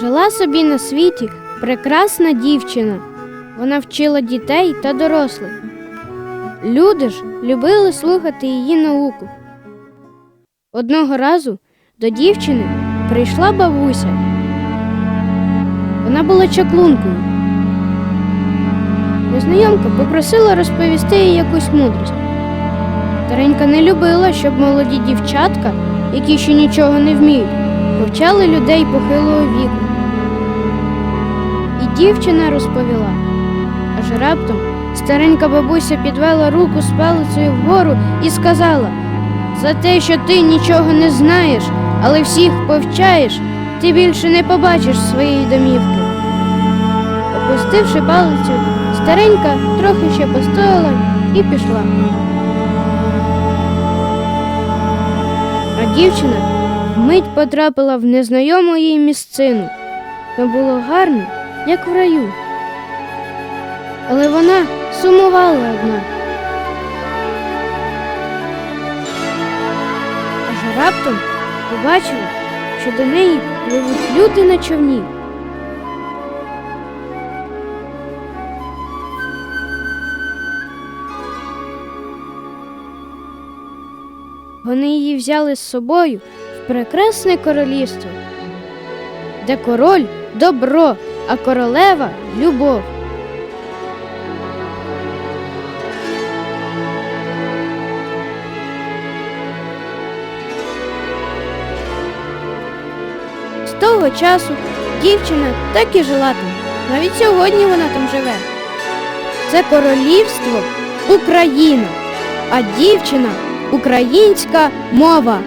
Жила собі на світі прекрасна дівчина. Вона вчила дітей та дорослих. Люди ж любили слухати її науку. Одного разу до дівчини прийшла бабуся. Вона була чаклункою. Незнайомка попросила розповісти їй якусь мудрість. Старенька не любила, щоб молоді дівчатка, які ще нічого не вміють, повчали людей похилого віку. Дівчина розповіла. Аж раптом старенька бабуся підвела руку з палицею вгору і сказала: За те, що ти нічого не знаєш, але всіх повчаєш, ти більше не побачиш своєї домівки. Опустивши палицю, старенька трохи ще постояла і пішла. А дівчина вмить потрапила в незнайому їй місцину. Там було гарно, як в раю. Але вона сумувала одна. Аж раптом побачила, що до неї пливуть люди на човні. Вони її взяли з собою в прекрасне королівство, де король добро, а королева любов. З того часу дівчина так і жила там. Навіть сьогодні вона там живе. Це королівство Україна, а дівчина українська мова.